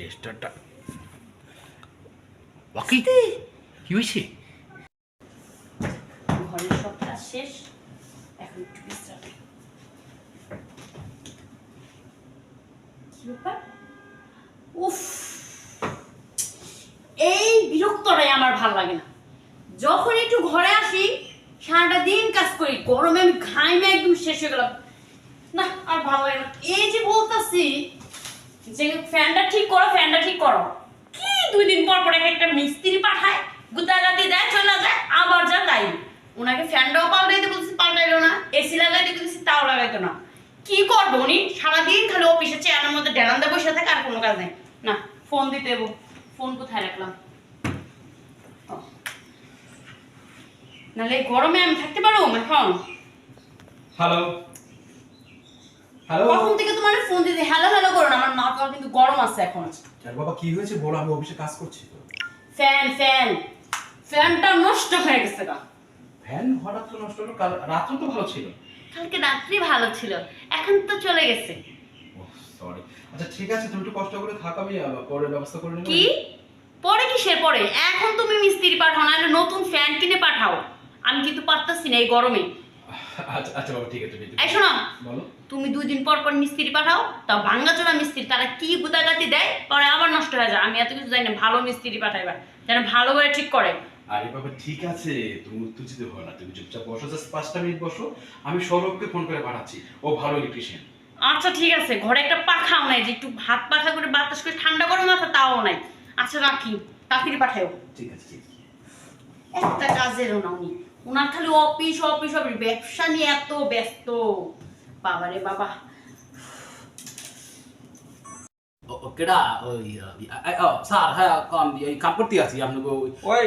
টেস্টারটা বাকি? কি হয়েছে? ঘরের সব কাজ শেষ এখন একটু বিশ্রাম নিই। কি ব্যাপার? উফ! এই বিরক্তটাই আমার ভালো লাগে না। যখন একটু ঘরে আসি সারাটা দিন কাজ করি গরমে আমি ঘাইমে একদম শেষ হয়ে গেলাম। না আর ভালো লাগে না। এই যে বলতাছি যে ফ্যানটা ঠিক করো, ফ্যানটা ঠিক করো। কি দুই দিন পর পর এক একটা মিস্ত্রি পাঠায়? গুতাগাতি দেয়, চলে যায়, আবার যা তাই ওনাকে ফ্যানটাও পাল্টাইতে বলছি, পাল্টাইলো না। এসি লাগাইতে বলছি, তাও লাগাইতো না। কি করব উনি? সারাদিন খালি অফিসে চেয়ারের মধ্যে ডেরান্দা বসে থাকে, আর কোনো কাজ নেই। না, ফোন দিতে হব ফোন কোথায় রাখলাম? ও। নাহলে গরমে আমি থাকতে পারব এখন? হ্যালো হ্যালো কখন থেকে তোমার ফোন দিতে হ্যালো হ্যালো করো না আমার মাথা কিন্তু গরম আছে এখন। আর বাবা কি হয়েছে বলো আমি অফিসে কাজ করছি তো। ফ্যান ফ্যান ফ্যানটা নষ্ট হয়ে গেছে গা। ফ্যান হঠাৎ করে নষ্ট হলো কাল রাত্রে তো ভালো ছিল। কালকে রাত্রি ভালো ছিল এখন তো চলে গেছে। সরি আচ্ছা ঠিক আছে তুমি একটু কষ্ট করে থাকো আমি পরে ব্যবস্থা করে নেব। কি? পরে কিসের পরে? এখন তুমি মিস্ত্রি পাঠাও না নতুন ফ্যান কিনে পাঠাও। আমি কিন্তু পারতাছি না এই গরমে। আচ্ছা আচ্ছা বাবা ঠিক আছে এই শোনো বলো। তুমি দুই দিন পর পর মিস্ত্রি পাঠাও তা ভাঙ্গাচোরা মিস্ত্রি তারা কি দেয় পরে আবার নষ্ট হয়ে যায়। আমি এত কিছু জানি না ভালো মিস্ত্রি পাঠাইবা যেন ভালো করে ঠিক করে। আরে বাবা ঠিক আছে তুমি উত্তেজিত না তুমি চুপচাপ বসো জাস্ট পাঁচটা মিনিট বসো আমি সৌরভকে ফোন করে পাঠাচ্ছি ও ভালো ইলেকট্রিশিয়ান আচ্ছা ঠিক আছে ঘরে একটা পাখাও নাই যে একটু হাত পাখা করে বাতাস করে ঠান্ডা করে মাথা তাও নাই। আচ্ছা রাখি তাড়াতাড়ি পাঠাও ঠিক আছে ঠিক আছে। একটা কাজেরও না উনি ওনার খালি অফিস অফিস অফিস ব্যবসা নিয়ে এত ব্যস্ত। বাবা। কেডা? ওই স্যার হ্যাঁ কাম এই আছি আপনাকে। ওই ওই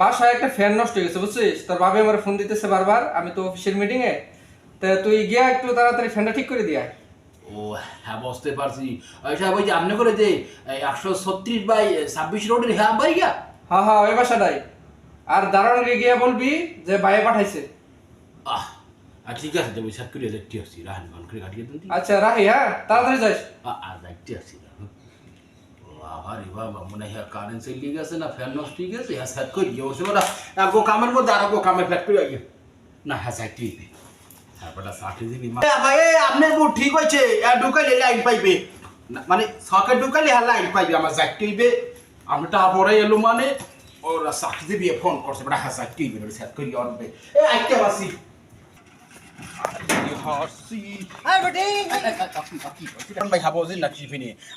বাসায় একটা ফ্যান নষ্ট হয়ে গেছে বুঝছিস? তোর বাবা আমার ফোন দিতেছে বারবার আমি তো অফিসের মিটিং এ। তা তুই গিয়া একটু তাড়াতাড়ি ফ্যানটা ঠিক করে দিয়া ও হ্যাঁ বুঝতে পারছি। ওই সাহেব ওই যে আপনি করে যে একশো ছত্রিশ বাই ছাব্বিশ রোডের হ্যাঁ বাড়ি গা হ্যাঁ হ্যাঁ ওই বাসাটাই। আর দারোয়ানকে গিয়ে বলবি যে বাইরে পাঠাইছে। আহ ঠিক আছে দেবো সাত করে দেখতে আসছি রাহান গান করে কাটিয়ে দিন আচ্ছা রাহি হ্যাঁ তাড়াতাড়ি যাস। আর দেখতে আসছি বাবা রে বাবা মনে হয় কারেন্ট গেছে না ফ্যান নষ্ট হয়ে গেছে হ্যাঁ করে বসে ওরা গো কামের মধ্যে আর গো কামে ফ্যাট করে আগে না হ্যাঁ ষাটি দিবি আপনার বউ ঠিক হয়েছে ঢুকাইলে লাইট পাইবে। না, মানে সকেট ঢুকাইলে হ্যাঁ লাইট পাইবে আমার সাইড দিবে আমি তা পরে এলো মানে ওরা সাক্ষী দিবি ফোন করছে হ্যাঁ সাইড দিবি সেট করে অনবে? এ আইতে পারছি। হাসি ভাই হাবো না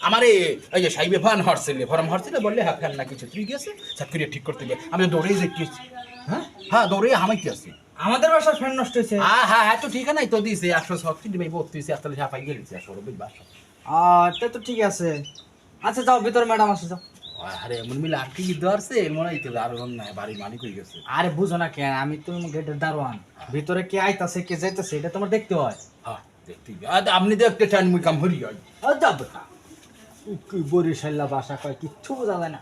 আমার এই যে সাইবে ফান হরছিলে ফরম হরছিলে বললে হ্যাঁ ফেল না কিছু তুই গেছে ঠিক করতে গিয়ে। আমি দৌড়ে যেতে হ্যাঁ? হ্যাঁ দৌড়ে হামাইতে আসছি। আমাদের বাসার ফ্যান নষ্ট হয়েছে। হ্যাঁ হ্যাঁ হ্যাঁ তো ঠিক আছে তো দিছে একশো ছত্রিশ ভাই বত্রিশ একতাল্লিশ হ্যাঁ গেছে একশো বাসা। তো ঠিক আছে। আচ্ছা যাও ভিতরে ম্যাডাম আসে যাও। আরে এমন মিলে আটকে কি ধরছে মনে হইতে আর না বাড়ি মালিক হয়ে গেছে। আরে বুঝো না কেন আমি তো গেটের দারোয়ান। ভিতরে কে আইতাছে কে যাইতাছে এটা তোমার দেখতে হয়। হ্যাঁ দেখতে আপনি দেখতে চান মুই কাম হরি হয় যাবে বরিশাল্লা বাসা কয় কিচ্ছু বোঝা যায় না।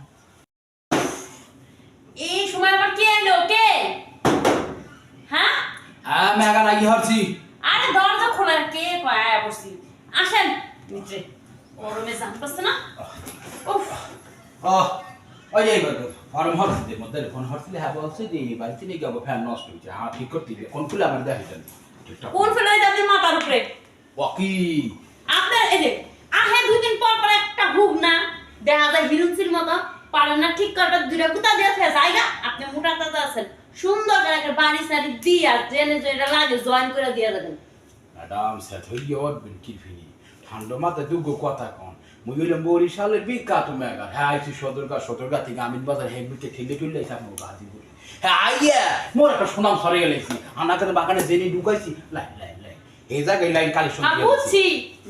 এই সময় আবার কে এলো? কে? হ্যাঁ? হ্যাঁ মেগা রাগি হরছি। আরে দরজা খোলা কে কয় আয়া বসছি আসেন নিচে। গরমে জানতেছে না? উফ। ওই যে ফর্ম হরছিলে মধ্যে ফোন হরছিলে হ্যাঁ বলছে যে বাড়িতে নিয়ে যাব ফ্যান নষ্ট হয়েছে। হ্যাঁ ঠিক করতে কোন খুলে আমার দেখেছেন কোন ফেলে যাবে মাথার উপরে। ওকি আপনার এই যে আহে দুই দিন পর পর একটা হুক না দেখা যায় হিরুনসির মতো পারেন না ঠিক করবে দুইটা কুতা দিয়ে ফেলে জায়গা আপনি মোটা তাতা আছেন সুন্দর করে একটা বাড়ি সারি দিয়া জেনে যেটা লাগে জয়েন করে দিয়ে দেবেন। ম্যাডাম সে ধরি উঠবেন কি ফিনি ঠান্ডা মাথায় দুগো কথা কন। মুই হইলাম বরিশালের বিখ্যাত মেগা হ্যাঁ আইছি সদরগা সদরগা থেকে আমিন বাজার হেগবিতে ঠেলে টুলে আইসা আমার গাজি বলি হ্যাঁ আইয়া মোর একটা সুনাম সরে গেলেছি আনাকে বাগানে জেনে ঢুকাইছি লাই লাই লাই এই জায়গায় লাইন বুঝছি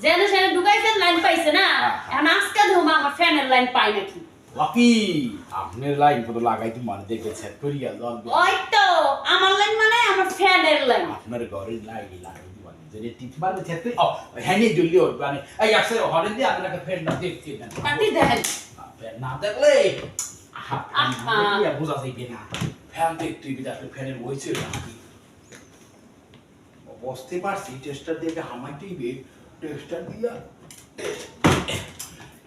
জেনে সেনে ঢুকাইছেন লাইন পাইছে না এখন আজকে ধুমা আমার ফ্যানের লাইন পাই নাকি ওকি আপনার লাইন কত লাগাইতে মানে দেখে সেট করিয়া ওই তো আমার লাইন মানে আমার ফ্যানের লাইন আপনার ঘরের লাইন লাগাই যদি টিপ মারবে করি ও হ্যাঁ নিয়ে দিল্লি মানে এই আসলে হরে দিয়ে আপনাকে ফের না দেখতে দেন। তাতে দেখেন ফ্যান না দেখলে আহা, বোঝা যাইবে না। ফ্যান দেখতে হইবে আসলে ফ্যানের বইছে নাকি। বসতে পারছি টেস্টার দেখে হামাইতেই বে টেস্টার দিয়া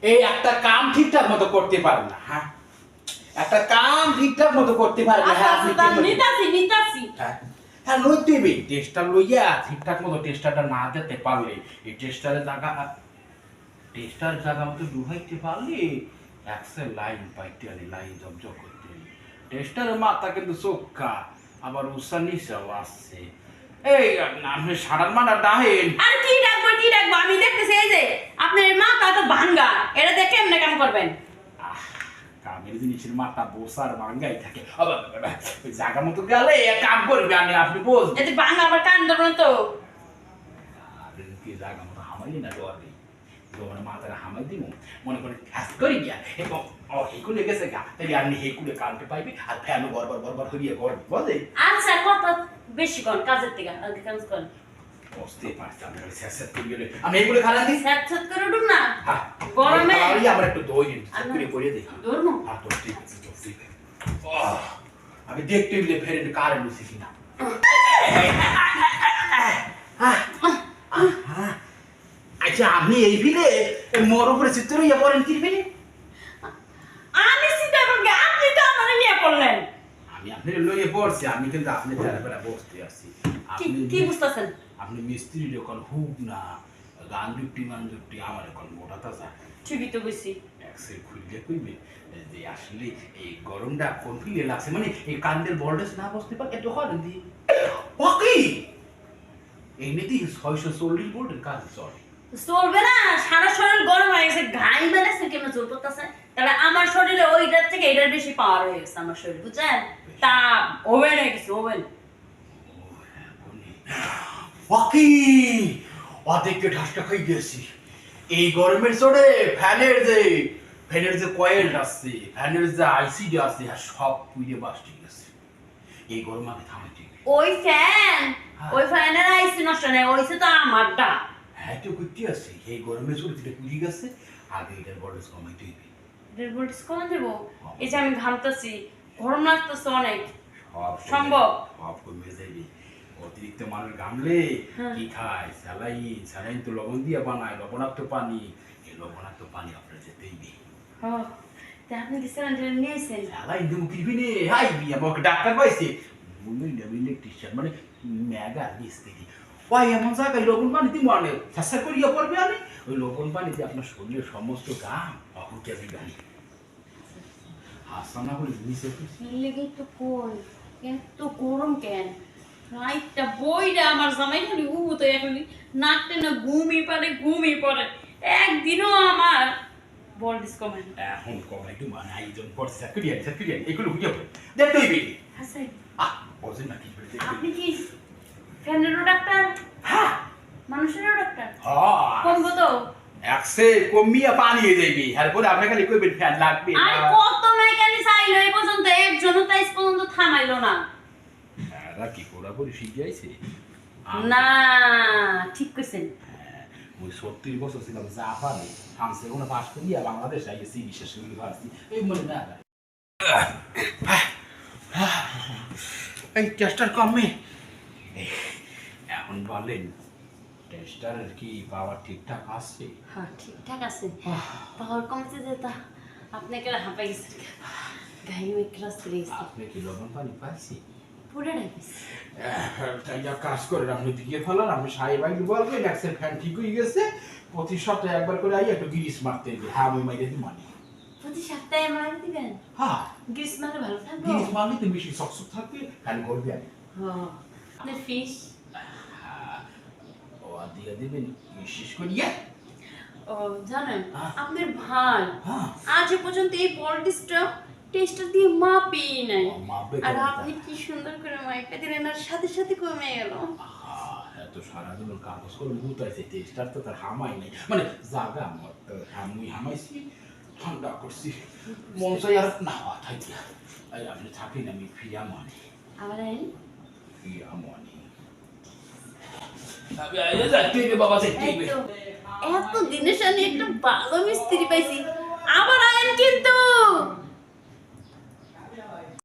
এই একটা কাম ঠিকঠাক মতো করতে পারে না হ্যাঁ? একটা কাম ঠিকঠাক মতো করতে পারে না আচ্ছা হ্যাঁ আচ্ছা আপনি তা নিতাছি নিতাছি। হ্যাঁ। হ্যাঁ হবে টেস্টার লইয়া ঠিকঠাক মতো টেস্টারটা না দিতে পারলে, এই টেস্টারের জায়গা টেস্টার জায়গা মতো ডুবাইতে পারলে একশো লাইন পাইতে আনি লাইন জবজব করতে আনি টেস্টারের মাথা কিন্তু চোখা, আবার উষা নিশাও আসছে এই আপনি সারার মানা ডাহেন। আর কি ডাকবো কি ডাকবো? আমি দেখতেছি এই যে, আপনার মাথা তো ভাঙ্গা এটা দেখে কেমনে কাম করবেন। কামের জিনিসের মাথা বসার ভাঙ্গাই থাকে। জায়গা মতো গেলে কাম করবে আমি আপনি এতে ভাঙ্গা আবার কান ধরবেন তো। জায়গা মতো হামাইলি না ডরে তোমার মাথায় হামাই দিব মনে করে ঠাস করি গিয়া এবং হেকুলে গেছে গা। তাহলে আপনি হেকুলে কানতে পাইবে আর ফ্যান বরবর বরবর করিয়া করবে বুঝলে আচ্ছা কথা বেশি কন কাজের থেকে কাজ করেন আমি করে গেলে করে উঠুন না। হ্যাঁ গরমে? এই আমার একটু দই দিন। করে করে দেখি। ধরবো। তো ঠিক আছে তো ঠিক আছে। আমি দেখতে গেলে ফেরেন কারে কিনা। আচ্ছা আপনি এই ভিলে মোর উপরে চিত্র ইয়ে করেন কি আমি চিন্তা করব আপনি তো আমার নিয়ে করলেন আমি আপনি লইয়ে পড়ছি আমি কিন্তু আপনি তেরা বসতে আসছি। কি বুঝতেছেন? আপনি মিস্ত্রি যখন হুক না। গান দুটি মান দুটি আমার এখন মোটা তাজা। ঠিকই তো বুঝছি একসে খুললে কইবে যে আসলে এই গরমটা কোন ফিলে লাগছে? মানে এই কান্দের ভোল্টেজ না বসতে পারে হরেন দি। ওকে এমনিতেই ছয়শো চল্লিশ ভোল্টের কাজ চলে। চলবে না সারা শরীর গরম হয়ে গেছে ঘাই বেড়েছে কেমন জোর করতেছে? তাহলে আমার শরীরে ওইটার থেকে এটার বেশি পাওয়ার হয়ে গেছে আমার শরীর বুঝছেন? তা ওভেন হয়ে গেছে ওভেন অর্ধেককে ঠাসটা খাই গেছি এই গরমের চড়ে ফ্যানের যে ফ্যানের যে কয়েল আসছে ফ্যানের যে আইসিডি আছে আর সব পুড়ে বাস্টি গেছে। এই গরম আমি থামাইতে হবে। ওই ফ্যান হ্যাঁ। ওই ফ্যানের আইসি নষ্ট নেই ওইসে তো আমারটা। হ্যাঁ তো করতে আছে। এই গরমের চড়ে যেটা পুড়ে গেছে আগে এটার ভোল্টেজ কমাইতে হইবে। দেড় ভোল্টেজ কমে দেবো? এই যে আমি ঘামতেছি গরম লাগতেছে অনেক। সম্ভব। সব কমে যাবে অতিরিক্ত মানুষ ঘামলে হ্যাঁ। কি খায়? স্যালাইন স্যালাইন তো লবণ দিয়ে বানায় লবণাক্ত পানি। এই লবণাক্ত পানি আপনার যেতেই নেই। আপনি কি সিলিন্ডার নিয়েছেন স্যালাইন দেবো কিনবি নে হাই বিয়া আমাকে ডাক্তার পাইছে। আমি ইলেকট্রিশিয়ান মানে মেগা মিস্ত্রি ওই এমন জায়গায় লবণ পানি মানে চেষ্টা করিয়া পড়বে আমি ওই লবণ পানিতে আপনার শরীরের সমস্ত গাম কেমন গাড়ি হাসানা নিচে তো কই? এত গরম কেন? রাইটটা বইটা আমার জামাই খালি উ তো এখন নাকতে না ঘুমিয়ে পড়ে ঘুমিয়ে পড়ে। একদিনও আমার কমাই একটু মানে আয়োজন করছে এগুলো বুঝে দেখতে হইবে আচ্ছা আহ না আপনি কি ফ্যানেরও ডাক্তার? হ্যাঁ। মানুষেরও ডাক্তার? হ্যাঁ। কমবো তো। একসে কমিয়া পানি হয়ে যাইবি আপনি খালি কইবেন ফ্যান লাগবে আর কত মেকানিক আইলো এই পর্যন্ত? একজনও তাই পর্যন্ত থামাইলো না। এরা কি করা করে শিখে আইছে না ঠিক কইছেন। ওই সত্তর বছর ছিলাম জাপানে। ফ্রান্সে কোনো পাশ করিয়া বাংলাদেশ আইসি বিশেষ করে ভাবছি এই মনে না এই টেস্টার কমে। এখন বলেন টেস্টারের কি পাওয়ার ঠিকঠাক আছে? হ্যাঁ ঠিকঠাক আছে। পাওয়ার কমতে যেতা আপনাকে হাঁপাই গেছে গাই মেয়ে ক্লাস করে আপনি কি লবণ পানি পাইছি পুরে ডাকিস তাই যা কাজ করে আপনি দিয়ে ফেলান আপনি সাহেব বাইকে বলবেন একসের ফ্যান ঠিক হয়ে গেছে প্রতি সপ্তাহে একবার করে আই একটু গিরিস মারতে হবে। হ্যাঁ আমি মাইরে দিই মানি। প্রতি সপ্তাহে মারা দিবেন? হ্যাঁ। গ্রীষ্মালে ভালো থাকব? গিরিস মারলে তুমি বেশি সকসক থাকবে ফ্যান করবে আমি আপনার ফিস ও দিয়ে দেবেন বিশেষ করিয়া। ও জানেন। আপনার ভাই আজ পর্যন্ত এই পলিটিক্সটা টেস্টার দিয়ে মাপি নাই। ও, মাপবে আর আপনি কি সুন্দর করে মাইপে দিলেন আর সাথে সাথে কমে গেল। এত সারাদিন ওর কাগজ করে ভূতাইছে টেস্টার তো তার হামাই নাই। মানে জাগা আমার আমি হামাইছি ঠান্ডা করছি। মন চাই আর না থাকি এই আপনি থাকেন আমি ফিয়া মানি আবার আইন ফিয়া মানি এত দিনের সামনে একটা ভালো মিস্ত্রি পাইছি। আবার আইন কিন্তু!